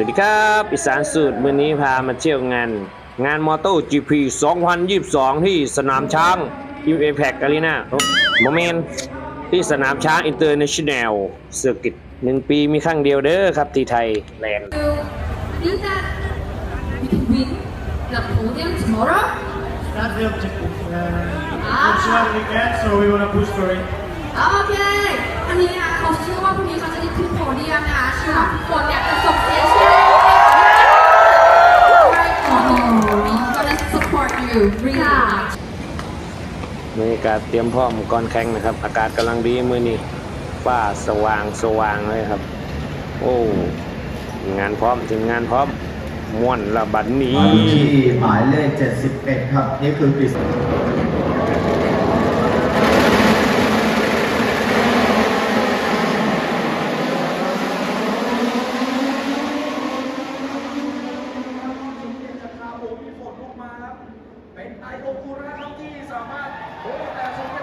สวัสดีครับอีสานสูตรมื้อนี้พามาเที่ยวงาน งานมอเตอร์ GP 2022 ที่สนามช้างอิมเอแพกอารีนาโมเมนที่สนามช้างอินเตอร์เนชั่นแนลเซอร์กิตหนึ่งปีมีครั้งเดียวเด้อครับที่ไทยแลนด์ So, is that we can win the podium tomorrow? That's the objective. Uh, Ah. We've tried it again, so we want to push for it. โอเ you really much. บรรยากาศเตรียมพร้อมก่อนแข่งนะครับ อากาศกำลังดีมื้อนี้ฟ้าสว่างสว่างเลยครับ โอ้งานพร้อมทีมงานพร้อมม่วนละบัดนี้มาที่หมายเลข 71 ครับ นี่คือปริศ โอคูระครับที่สามารถโอ้แต่สุด